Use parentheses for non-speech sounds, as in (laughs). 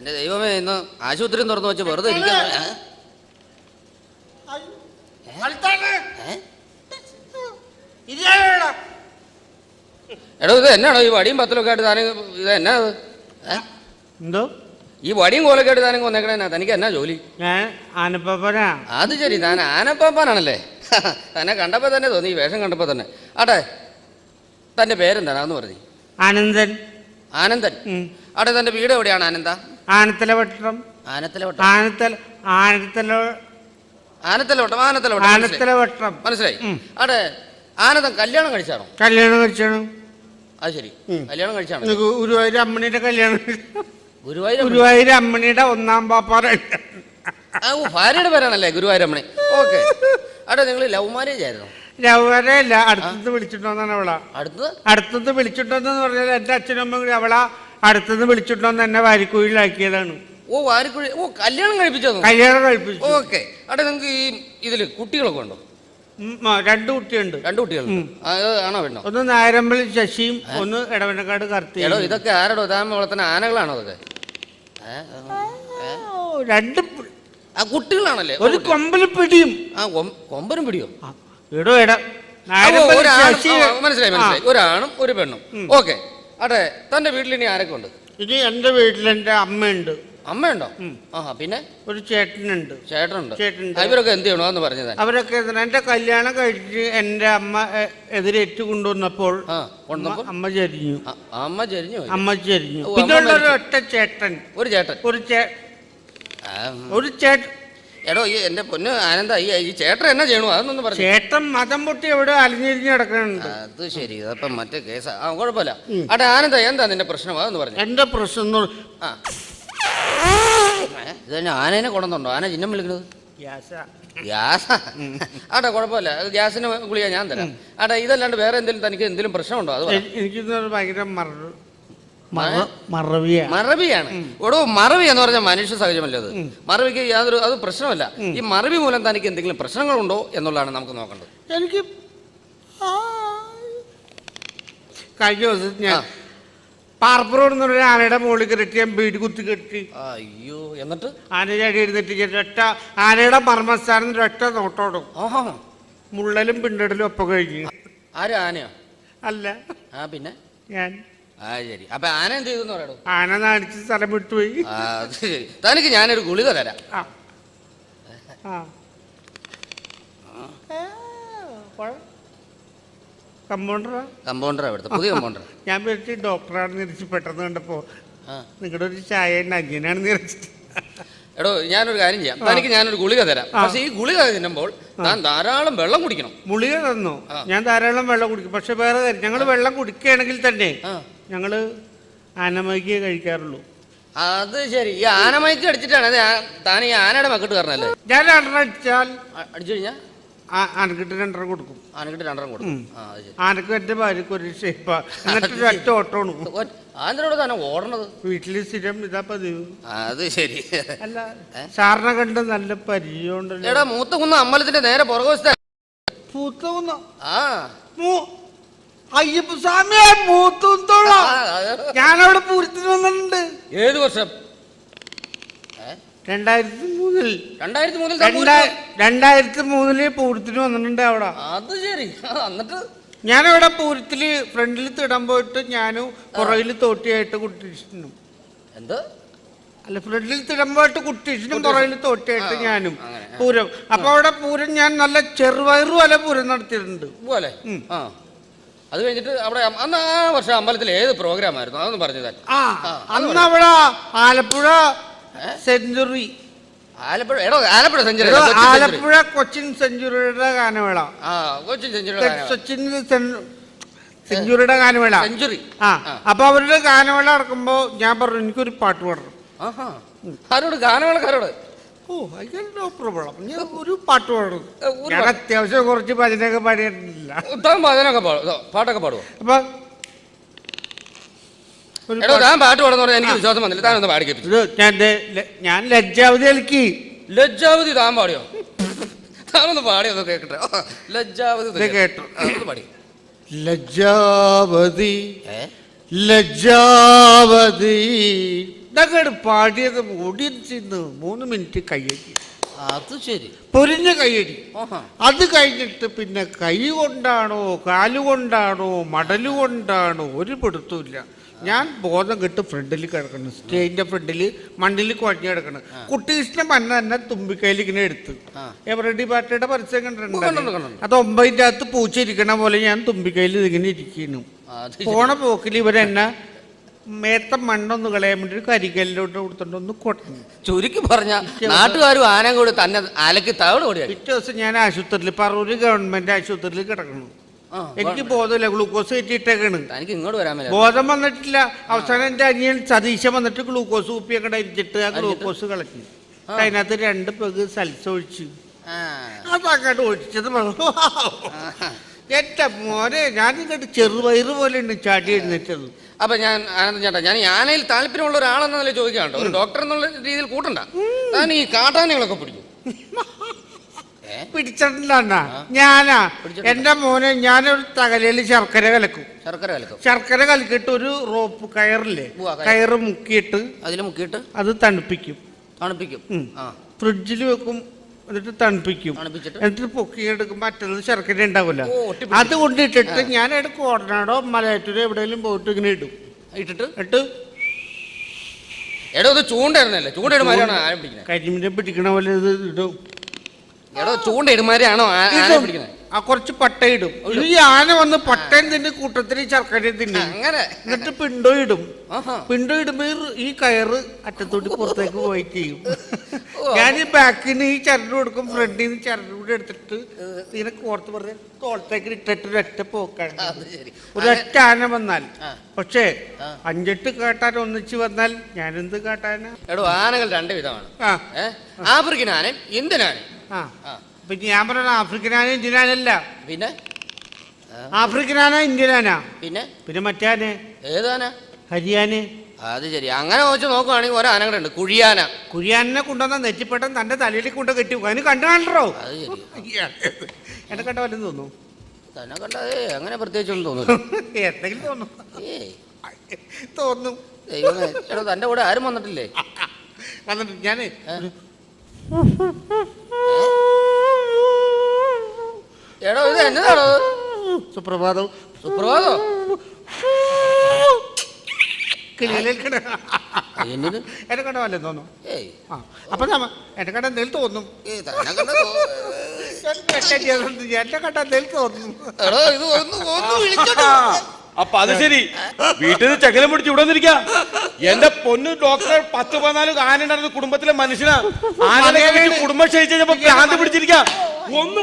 എന്റെ ദൈവമേ ഇന്ന് ആശുപത്രി തുറന്നു വെച്ച് വെറുതെ ഇരിക്കാൻ? എടോ ഇത് എന്നാണോ ഈ വടിയും പത്തലൊക്കെ ആയിട്ട് താനും ഇത് എന്നാ എന്തോ? ഈ വടിയും കോലൊക്കെ ആയിട്ട് താനും വന്നേക്കണേ തനിക്ക് എന്നാ ജോലി? ഞാൻ ആനപ്പപ്പനാ. അത് ശരി താൻ ആനപ്പാപ്പാനാണല്ലേ? തന്നെ കണ്ടപ്പോ തന്നെ തോന്നി ഈ വേഷം കണ്ടപ്പോ തന്നെ. ആട്ടെ തന്റെ പേരെന്താണ് അതെന്ന് പറഞ്ഞു. ആനന്ദൻ. ആനന്ദൻ? അവിടെ ആട്ടെ തന്റെ വീട് എവിടെയാണ് ആനന്ദ? ആനത്തല വട്ടം. ആനത്തല ആനത്തല ആനത്തല ആനത്തല വട്ടം മനസ്സിലായി. അതെ ആനന്ദൻ കല്യാണം കഴിച്ചാണോ? കല്യാണം കഴിച്ചാണ്. അത് ശരി. കല്യാണം കഴിച്ചാണ്? ഗുരുവായൂർ അമ്മണിയുടെ കല്യാണം ഗുരുവായൂർ ഗുരുവായൂർ അമ്മണിയുടെ ഒന്നാം പാപ്പാറ ആ ഓ ഭാര്യയുടെ പേരാണല്ലേ ഗുരുവായൂരമ്മണി ഓക്കെ. അവിടെ നിങ്ങൾ ലവ് മാരേജ് ആയിരുന്നു? ലവരല്ല അടുത്തത് വിളിച്ചിട്ടോന്നാണ് അവളാ. അടുത്തത്? അടുത്തത് വിളിച്ചിട്ടോന്ന് പറഞ്ഞാൽ എന്റെ അച്ഛനും അമ്മയും കൂടി അവളാ അടുത്തത് വിളിച്ചിട്ടോന്ന് എന്നെ വാരിക്കുഴിയിലാക്കിയതാണ്. ഓ വാരിക്കുഴി ഓ കല്യാണം കഴിപ്പിച്ചോ കല്യാണം കഴിപ്പിച്ചു. ഓക്കെ. അവിടെ നിങ്ങൾക്ക് ഈ ഇതിൽ കുട്ടികളൊക്കെ ഉണ്ടോ? രണ്ടു കുട്ടിയുണ്ട്. രണ്ടു കുട്ടികളുണ്ട്. ആണോ വേണോ ഒന്ന് നായരമ്പലി ശശിയും ഒന്ന് ഇടവനക്കാട് എടോ കർത്തിയും ഇതൊക്കെ ആരോടോ? താൻ വളർത്തുന്ന ആനകളാണോ അതൊക്കെ? രണ്ട് ആ കുട്ടികളാണല്ലേ? ഒരു കൊമ്പൽ പിടിയും. ആ കൊമ്പനും പിടിയോ? ഇടോ ഒരാണും മനസ്സിലായി മനസ്സിലായി. ഒരാണും ഒരു പെണ്ണും. ഓക്കെ. അതെ തന്റെ വീട്ടിൽ ഇനി ആരൊക്കെ ഉണ്ട് ഇനി എന്റെ വീട്ടിൽ എന്റെ അമ്മയുണ്ട്. അമ്മയുണ്ടോ? ആഹാ പിന്നെ? ഒരു ചേട്ടനുണ്ട്. ചേട്ടനുണ്ട്. ചേട്ടനുണ്ട്. അവരൊക്കെ ഇവരൊക്കെ എന്ത് ചെയ്യണോ എന്ന് പറഞ്ഞത്? അവരൊക്കെ എന്റെ കല്യാണം കഴിച്ച് എന്റെ അമ്മ എതിരേറ്റ് കൊണ്ടുവന്നപ്പോൾ? അമ്മ ചരിഞ്ഞു. അമ്മ ചരിഞ്ഞു ആ, അമ്മ ചെരിഞ്ഞു. പിന്നെ ഒരു ഒറ്റ ചേട്ടൻ. ഒരു ചേട്ടൻ. ഒരു ചേ ഒരു ചേട്ടൻ എടോ ഈ എന്റെ പൊന്ന് ആനന്ദ ഈ ഈ ചേട്ടൻ എന്നാ ചെയ്യണു? അതൊന്നും പറഞ്ഞു. ചേട്ടൻ മതം പൊട്ടി എവിടെ അലിഞ്ഞിരിഞ്ഞ് കിടക്കുന്നുണ്ട്. അത് ശരി അപ്പൊ മറ്റേ കേസ്. ആ കുഴപ്പമില്ല. അട ആനന്ദ എന്താ നിന്റെ പ്രശ്നം? അതെന്ന് പറഞ്ഞു. എന്റെ പ്രശ്നം എന്ന് പറ- ആ. ഇത് തന്നെ ആനേനെ കൊണ്ടുവന്നുണ്ടോ? ആന ചിഹ്നം വിളിക്കുന്നത് ഗ്യാസാ. ഗ്യാസ്? ആട്ടെ കുഴപ്പമില്ല. അത് ഗ്യാസിന് ഗുളിക ഞാൻ തരാം. ആട്ടെ ഇതല്ലാണ്ട് വേറെ എന്തെങ്കിലും തനിക്ക് എന്തെങ്കിലും പ്രശ്നമുണ്ടോ? അത് എനിക്ക് എ- എനിക്കിന്ന് ഭയങ്കര മറ മറവിയാണ്. ഓടോ മറവി എന്ന് പറഞ്ഞാൽ മനുഷ്യ സഹജമല്ലേ അത്? മറവിക്ക് യാതൊരു അത് പ്രശ്നമല്ല. ഈ മറവി മൂലം തനിക്ക് എന്തെങ്കിലും പ്രശ്നങ്ങളുണ്ടോ എന്നുള്ളതാണ് നമുക്ക് നോക്കേണ്ടത്. എനിക്ക്. കഴിഞ്ഞ ദിവസം ഞാൻ. പാർപ്പറോട് എന്നൊരു ആനയുടെ മുകളിൽ കെട്ടി ഞാൻ വീട് കുത്തി കെട്ടി. അയ്യോ എന്നിട്ട്? ആനയുടെ അടി ഞാൻ ഒറ്റ ആനയുടെ മർമ്മസ്ഥാനം ഒറ്റ നോട്ടോടും മുള്ളലും പിണ്ടടലും ഒപ്പം കഴിഞ്ഞു. ആര് ആനയോ? അല്ല. ആ പിന്നെ? ഞാൻ. ആ ശരി അപ്പൊ ആന എന്ത് ചെയ്തു പറയടോ? ആന നാണിച്ച് സ്ഥലം വിട്ടുപോയി. ആ അത് ശരി. തനിക്ക് ഞാനൊരു ഗുളിക തരാം. ആ. ആ. കമ്പൗണ്ടറാ? കമ്പൗണ്ടർ അവിടുത്തെ പുതിയ കമ്പൗണ്ടർ ഞാൻ ഡോക്ടറാണ് പെട്ടെന്ന് കണ്ടപ്പോ ആ. നിങ്ങളുടെ ഒരു ചായ ഉണ്ട് എടോ ഞാനൊരു കാര്യം ചെയ്യാം. തനിക്ക് ഞാനൊരു ഗുളിക തരാം. പക്ഷെ ഈ ഗുളിക തിന്നുമ്പോൾ താൻ ധാരാളം വെള്ളം കുടിക്കണം. മുളിക തന്നു. ഞാൻ ധാരാളം വെള്ളം കുടിക്കും. പക്ഷെ വേറെ കാര്യം ഞങ്ങൾ വെള്ളം കുടിക്കുകയാണെങ്കിൽ തന്നെ ആ. ഞങ്ങൾ ആനമൈക്ക് കഴിക്കാറുള്ളൂ. അത് ശരി. ഈ ആനമൈക്ക് അടിച്ചിട്ടാണ് അത് ആ- താൻ ഈ ആനയുടെ മക്കിട്ട് കയറണല്ലേ? ഞാൻ രണ്ടെണ്ണം അടിച്ചാൽ അടിച്ചു കഴിഞ്ഞാൽ ആ- ആനക്കിട്ട് രണ്ടെണ്ണം കൊടുക്കും. ആനക്കിട്ട് രണ്ടെണ്ണം കൊടുക്കും. ആ അത് ശരി. ആനക്ക് എന്റെ ഭാര്യക്ക് ഒരു ഷേപ്പാ. എന്നിട്ട് ഒറ്റ ഓട്ടമാണ് ആന്ധ്രയോട് തന്നെ ഓടണത്. വീട്ടിൽ സ്ഥിരം ഇതാ പതിവ്. അത് ശരി. അല്ല സാറിനെ കണ്ട് നല്ല പരിചയമുണ്ടല്ലോ. എടാ മൂത്ത കുന്ന അമ്പലത്തിന്റെ നേരെ പുറകുവശത്ത പൂത്തൂന്നോ ആ. മൂ- അയ്യപ്പ സ്വാമിയെ മൂത്തൂത്തോളാ ആ, അത് ഞാനവിടെ പൂരത്തിന് വന്നിട്ടുണ്ട്. ഏത് വർഷം? രണ്ടായിരത്തി മൂന്നിൽ. രണ്ടായിരത്തി മൂന്നിൽ രണ്ടായിരത്തി മൂന്നിൽ പൂരത്തിന് വന്നിട്ടുണ്ട് അവിടെ. അത് ശരി. എന്നിട്ട്? ഞാനവിടെ പൂരത്തിൽ ഫ്രണ്ടിൽ തിടാൻ പോയിട്ട് ഞാനും പുറകിൽ തോട്ടിയായിട്ട് കുട്ടീഷനും എന്ത്? അല്ല ഫ്രണ്ടിൽ തിടാൻ പോയിട്ട് കുട്ടിട്ടും പുറകിൽ തോട്ടിയായിട്ട് ഞാനും. പൂരം. അപ്പൊ അവിടെ പൂരം ഞാൻ നല്ല ചെറുവയറു പോലെ പൂരം നടത്തിയിട്ടുണ്ട്. പോലെ അത് കഴിഞ്ഞിട്ട് അവിടെ അന്ന് ആ വർഷം അമ്പലത്തിൽ ഏത് പ്രോഗ്രാം ആയിരുന്നു? അതൊന്നും പറഞ്ഞു തന്നെ ആ അന്ന് അവിടെ ആലപ്പുഴ സെഞ്ചുറി. ആലപ്പുഴ എടോ ആലപ്പുഴ സെഞ്ചുറി ആലപ്പുഴ കൊച്ചിൻ സെഞ്ചുറിയുടെ ഗാനമേള. ആ കൊച്ചിൻ സെഞ്ചുറി കൊച്ചിൻ സെഞ്ചുറിയുടെ ഗാനമേള. സെഞ്ചുറി. ആ അപ്പൊ അവരുടെ ഗാനമേള നടക്കുമ്പോ ഞാൻ പറഞ്ഞു എനിക്കൊരു പാട്ട് പാടണം. ആരോട്? ഗാനമേളക്കാരോട്? Oh no problem. ഞാൻ ഒരു പാട്ട് പാടും. ഏ, ഒരു ഞാൻ അത്യാവശ്യം കുറച്ച് ഭജനൊക്കെ പാടിയിട്ടില്ല. താൻ ഭജനൊക്കെ പാടും. പാട്ടൊക്കെ പാടുവോ? അപ്പൊ ഒരു എടോ താൻ പാട്ട് പാടുന്ന പറഞ്ഞാൽ എനിക്ക് വിശ്വാസം വന്നില്ല. താൻ ഒന്ന് പാടി ഇത് ഞാൻ ദേ ല- ഞാൻ ലജ്ജാവതി കളിക്ക് ലജ്ജാവതി താൻ പാടിയോ? താനൊന്ന് പാടിയോ ഒന്ന് കേൾക്കട്ടെ ഓ, ലജ്ജാവതി ഒന്ന് ഇത് കേട്ടു. ആ, ഒന്ന് പാടി. ലജ്ജാവതി ലജ്ജാവതി ഇതൊക്കെ പാടിയത് ഓടിയെന്ന് മൂന്ന് മിനിറ്റ് കയ്യടി. അത് ശരി. പൊരിഞ്ഞ കയ്യടി. അത് കഴിഞ്ഞിട്ട് പിന്നെ കൈ കൊണ്ടാണോ കാലുകൊണ്ടാണോ മടൽ കൊണ്ടാണോ ഒരു പിടുത്തമില്ല ഞാൻ ബോധം കെട്ട് ഫ്രണ്ടിൽ കിടക്കണം. സ്റ്റേജിന്റെ ഫ്രണ്ടിൽ മണ്ണിൽ കുഴഞ്ഞു കിടക്കണം. കുട്ടികൃഷ്ണൻ മന്ന തന്നെ തുമ്പിക്കൈയിൽ ഇങ്ങനെ എടുത്ത്. എവറഡി പാർട്ടിയുടെ പരസ്യം കണ്ടിട്ടുണ്ട്. അത് ഒമ്പതിന്റെ അകത്ത് പൂച്ച ഇരിക്കണ പോലെ ഞാൻ തുമ്പിക്കൈയിൽ ഇങ്ങനെ ഇരിക്കുന്നു. പോണ പോക്കിൽ ഇവരെന്നെ മേത്ത മണ്ണൊന്ന് കളയാൻ വേണ്ടി ഒരു കരികല്ലോട്ട് കൊടുത്തോണ്ട് ഒന്ന് കൊടഞ്ഞു ചുരുക്കി പറഞ്ഞ നാട്ടുകാരും ആനം കൂടി തന്നെ അലക്കി തവള കൂടി പിറ്റേ ദിവസം ഞാൻ ആശുപത്രിയിൽ പറൂര് ഗവൺമെന്റ് ആശുപത്രിയിൽ കിടക്കണം എനിക്ക് ബോധമില്ല ഗ്ലൂക്കോസ് കയറ്റിയിട്ടേക്കാണ്. എനിക്ക് ഇങ്ങോട്ട് വരാൻ ബോധം വന്നിട്ടില്ല. അവസാനം എന്റെ അനിയൻ സതീശൻ വന്നിട്ട് ഗ്ലൂക്കോസ് കുപ്പിയൊക്കെ അരിച്ചിട്ട് ആ ഗ്ലൂക്കോസ് കളക്കി അതിനകത്ത് രണ്ട് പെഗ് സൽസ ഒഴിച്ചു അതങ്ങോട്ട് ഒഴിച്ചത് എന്റെ മോനെ ഞാനിങ്ങോട്ട് ചെറുവയറ് പോലെ ഉണ്ട് ചാടി എഴുന്നേറ്റത്. അപ്പൊ ഞാൻ ആനന്ദൻ ചേട്ടാ ഞാൻ ഈ ആനയിൽ താല്പര്യമുള്ള ഒരാളെന്നല്ലേ ചോദിക്കാണ്ടോ ഒരു ഡോക്ടർ എന്നുള്ള രീതിയിൽ കൂട്ടണ്ട. ഞാൻ ഈ കാട്ടാനകളൊക്കെ പിടിക്കും? പിടിച്ചിട്ടില്ല ഞാനാ. എന്റെ മോനെ ഞാനൊരു തകലയിൽ ശർക്കര കലക്കും. ശർക്കര കലക്കും. ശർക്കര കലക്കിയിട്ട് ഒരു റോപ്പ് കയറില്ലേ? കയറ്. കയറ് മുക്കിയിട്ട് അതിൽ മുക്കിയിട്ട്? അത് തണുപ്പിക്കും. തണുപ്പിക്കും. ഫ്രിഡ്ജിൽ വെക്കും. എന്നിട്ട് തണുപ്പിക്കും. എന്നിട്ട് പൊക്കി എടുക്കും അറ്റത്ത് ശർക്കര ഉണ്ടാവില്ല ഓ, ഇട്ടിട്ട് ഞാൻ കോടനാടോ മലയാറ്റൂരോ എവിടെയെങ്കിലും പോയിട്ട് ഇങ്ങനെ ഇടും. ഇട്ടിട്ട്? ഇട്ട് എടോ ഇത് ചൂണ്ടായിരുന്നല്ലേ ചൂണ്ടയിടുമാരാണോ ആന പിടിക്കുന്നത് കരിമീനെ പിടിക്കണ പോലെ ഇത് ഇടും. എടോ ചൂണ്ടയിടുമാരാണോ ആ- ആന ഇടും. പിടിക്കുന്നത് ആ കുറച്ച് പട്ട ഇടും. ഈ ആന വന്ന് പട്ടയും തിന്ന് കൂട്ടത്തിൽ ശർക്കരയും തിന്നും. അങ്ങനെ. എന്നിട്ട് പിണ്ടോ ഇടും. പിണ്ടോ ഇടുമ്പോ ഈ- കയറ് അറ്റത്തോട്ട് പുറത്തേക്ക് പോയി ചെയ്യും. (laughs) ഞാൻ ഈ ബാക്കിൽ നിന്ന് ഈ ചരട് കൊടുക്കും ഫ്രണ്ടിൽ നിന്ന് ചരട് കൂടെ എടുത്തിട്ട് ഇതിനെ കോർത്ത് പറഞ്ഞ് തോളത്തേക്ക് ഇട്ടിട്ട് ഒരൊറ്റ പോക്കാണ്. ഒരൊറ്റ ആന വന്നാൽ. പക്ഷേ അഞ്ചെട്ട് കാട്ടാൻ ഒന്നിച്ച് വന്നാൽ ഞാനെന്ത് കാട്ടാന? എടോ ആനകൾ രണ്ട് വിധമാണ്. ആഫ്രിക്കൻ ആനയും ഇന്ത്യൻ ആനയും. ആ. ആ. പിന്നെ ഞാൻ പറഞ്ഞ ആഫ്രിക്കൻ ആന ഇന്ത്യൻ ആനല്ല പിന്നെ? ആഫ്രിക്കൻ ആന ഇന്ത്യൻ ആന. പിന്നെ? പിന്നെ മറ്റേ ആന? ഏതാന ഹരിയാന. അത് ശരി. അങ്ങനെ വെച്ച് നോക്കുവാണെങ്കിൽ ഓരോ ആനകളുണ്ട് കുഴിയാന. കുഴിയാനെ കൊണ്ടുവന്ന നെറ്റിപ്പട്ടം തന്റെ തലയിൽ കൊണ്ട് കെട്ടി. അതിന് കണ്ടു കണ്ടോ അത് ശരി. എന്നെ കണ്ട വല്ലതും തോന്നുന്നു? തന്നെ കണ്ടത് അങ്ങനെ പ്രത്യേകിച്ചൊന്നും തോന്നുന്നു (laughs) എന്തെങ്കിലും തോന്നുന്നു. ഏയ്. തോന്നും. ദൈവമേ എടോ തന്റെ കൂടെ ആരും വന്നിട്ടില്ലേ? (laughs) വന്നിട്ട് ഞാൻ എടോ ഇത് എന്നതാണോ? സുപ്രഭാതം. സുപ്രഭാതോ? എന്നെ കണ്ട വല്ലതും തോന്നും ഏയ്. ആ അപ്പൊ എന്നെ കണ്ട എന്തെങ്കിലും തോന്നും. എന്നെ കണ്ട എന്തെങ്കിലും തോന്നും. അത് ശരി. വീട്ടിൽ നിന്ന് ചകലം പിടിച്ച് ഇവിടെ വന്നിരിക്ക. എന്റെ പൊന്ന് ഡോക്ടർ പത്ത് പതിനാല് ആന ഉണ്ടായിരുന്ന കുടുംബത്തിലെ മനുഷ്യനാ. ആനയെ കുടുംബം ക്ഷയിച്ചു കഴിഞ്ഞപ്പോ ഭ്രാന്ത് പിടിച്ചിരിക്കാം. ഒന്ന്